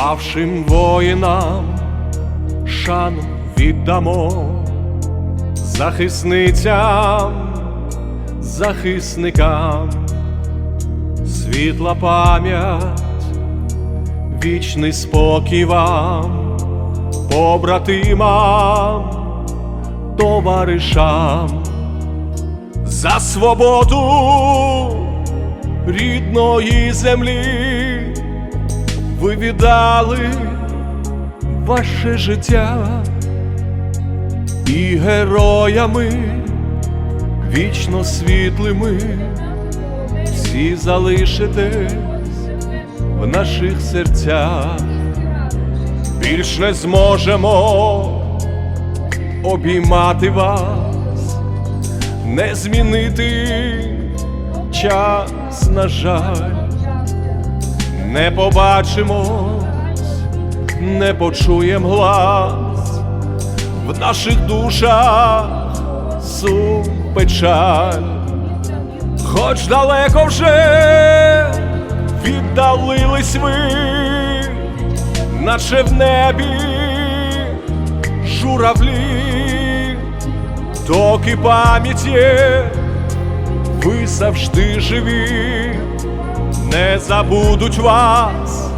павшим воїнам шану віддамо, захисницям, захисникам, світла пам'ять, вічний спокій вам, побратимам, товаришам, за свободу рідної землі ви віддали ваше життя і героями вічно світлими всі залишитесь в наших серцях. Більш не зможемо обіймати вас, не змінити час, на жаль не побачимось, не почуєм глас, в наших душах сум печаль, хоч далеко вже віддалились ви, наче в небі журавлі, токи пам'яті ви завжди живі не забудуть вас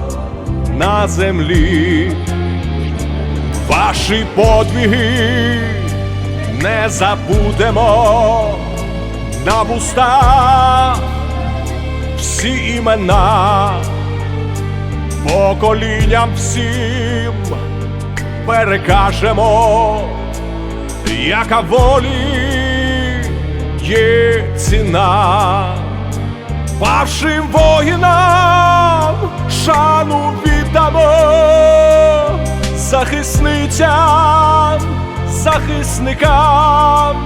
на землі, ваші подвиги не забудемо. На вустах всі імена, поколінням всім перекажемо, яка волі є ціна павшим воїнам шану віддамо, захисницям, захисникам,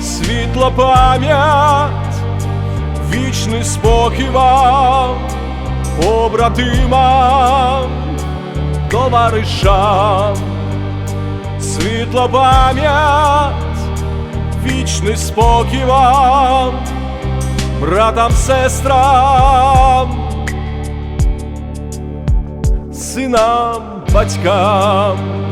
світла пам'ять, вічний спокій вам, побратимам, товаришам, світла пам'ять, вічний спокій вам братам, сестрам, синам, батькам.